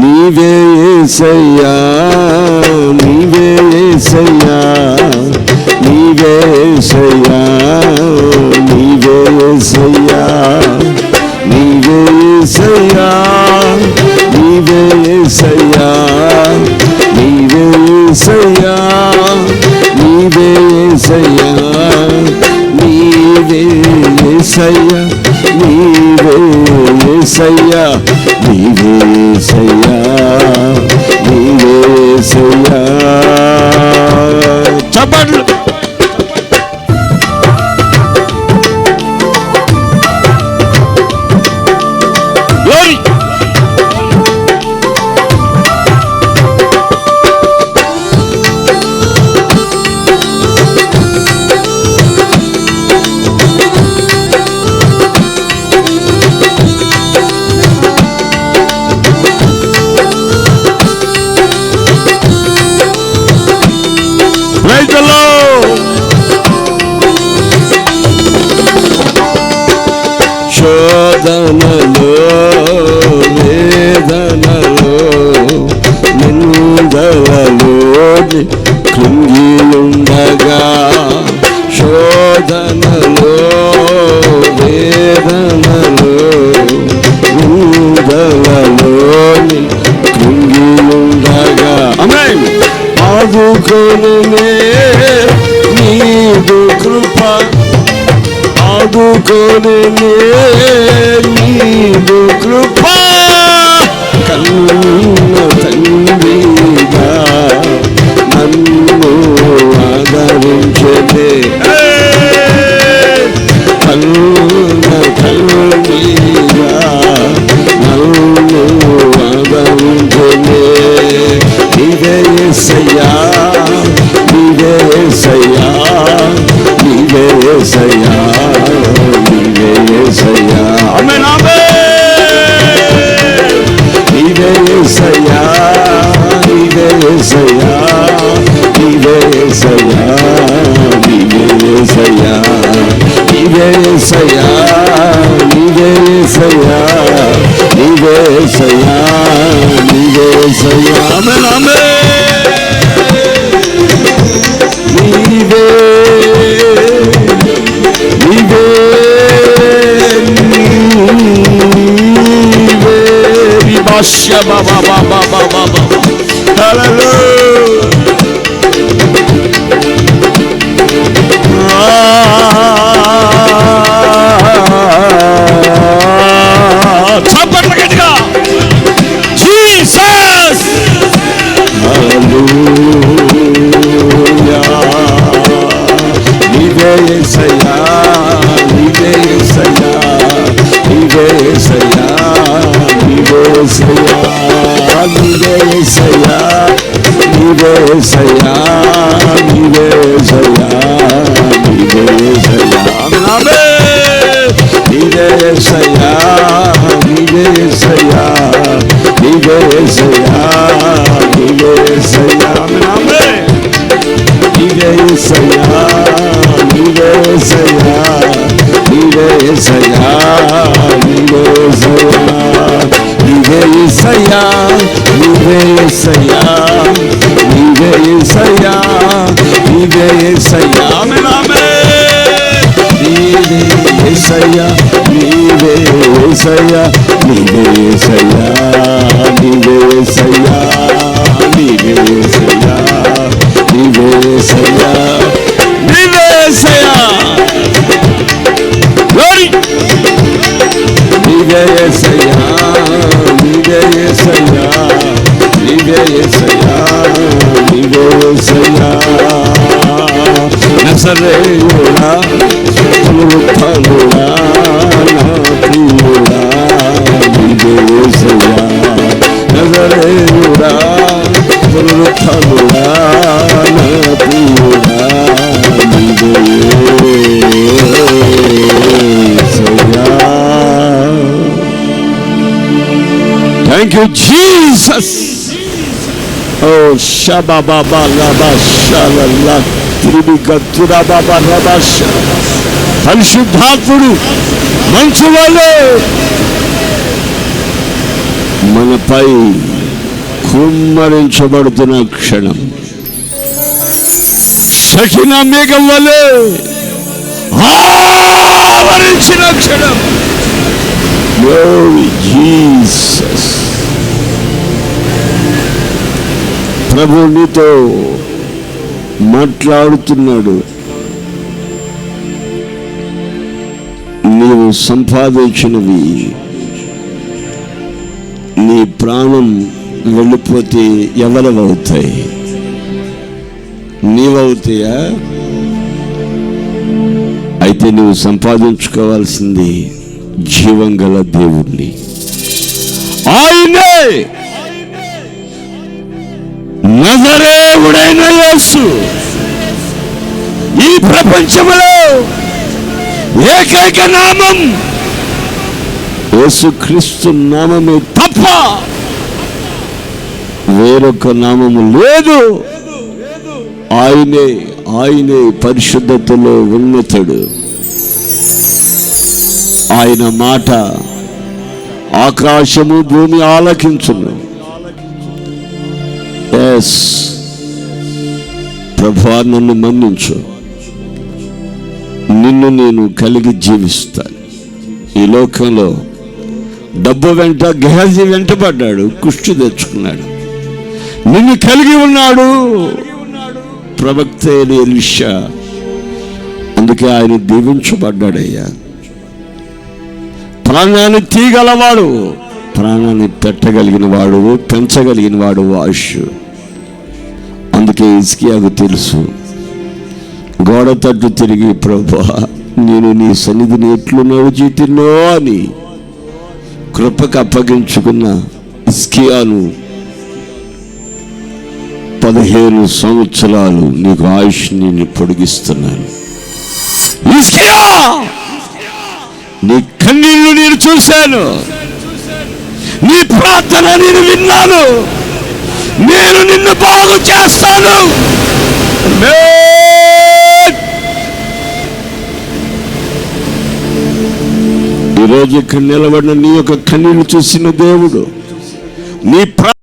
నీవే ఏసయ్యా నీవే ఏసయ్యా నీవే ఏసయ్యా నీవే ఏసయ్యా నీవే ఏసయ్యా నీవే ఏసయ్యా నీవే ఏసయ్యా నీవే ఏసయ్యా నీవే ఏసయ్యా. నీవే ఏసయ్యా నీవే ఏసయ్యా నీవే ఏసయ్యా. వేదనలో వేదనలో నిందలలో కృంగిలుండగా. శోధనలో వేదనలో నిందలలో కృంగిలుండగా. అమ్మాయి ఆదుకొని నీదు కృప. ఆదుకొని the do clube. Hallelujah. నీవే యేసయ్యా నీవే యేసయ్యా నీవే ఆమేన్ నీవే యేసయ్యా నీవే యేసయ్యా నీవే యేసయ్యా నీవే ఆమేన్ నీవే నీవే యేసయ్యా ఏసయ్యా నీవే ఏసయ్యా నీవే ఏసయ్యా నీవే ఏసయ్యా నీవే ఏసయ్యా నీవే ఏసయ్యా నీవే ఏసయ్యా. గ్లోరీ నీవే ఏసయ్యా నీవే ఏసయ్యా నీవే ఏసయ్యా నీవే ఏసయ్యా. నసరేయుడా పులుపలుడా Oh, Shaba Baba Laba Shalala, Tribigatura Baba Laba Shalala, Panshu Bhakuru, Manchu Wale, Manapai, Kumarin Chabardanakshanam, Shakina Megam Ah, Marin Chinakshanam, Jesus. ప్రభు నీతో మాట్లాడుతున్నాడు. నీవు సంపాదించినవి నీ ప్రాణం వెళ్ళిపోతే ఎవరవవుతాయి నీవవుతాయా? అయితే నువ్వు సంపాదించుకోవాల్సింది జీవం గల దేవుణ్ణి. ఆయనే! నజరేవుడైన యేసు. ఈ ప్రపంచంలో ఏకైక నామం యేసుక్రీస్తు నామమే తప్ప వేరొక నామము లేదు. ఆయనే ఆయనే పరిశుద్ధతలో ఉన్నతుడు. ఆయన మాట ఆకాశము భూమి ఆలకించున్నాం ఎస్ ప్రభా నన్ను మన్నించు. నిన్ను నేను కలిగి జీవిస్తాను. ఈ లోకంలో డబ్బు వెంట గెహజీ వెంటబడ్డాడు కుష్టి తెచ్చుకున్నాడు. నిన్ను కలిగి ఉన్నాడు. ప్రవక్త అయిన అందుకే ఆయన దీవించబడ్డాడయ్యా. ప్రాణాన్ని తీగలవాడు ప్రాణాన్ని పెట్టగలిగిన వాడు పెంచగలిగిన వాడు ఆయుష్ అందుకే ఇస్కియాకు తెలుసు. గోడ తట్టు తిరిగి ప్రభా నేను నీ సన్నిధిని ఎట్లు నడిచితినో అని కృపకు అప్పగించుకున్న ఇస్కియాను పదిహేను సంవత్సరాలు నీకు ఆయుష్ నేను పొడిగిస్తున్నాను. నీ కన్నీళ్ళు నేను చూశాను. నీ ప్రార్థన నేను విన్నాను. బాగు చేస్తాను. ఈరోజు ఇక్కడ నిలబడిన నీ యొక్క కన్నీళ్ళు చూసిన దేవుడు నీ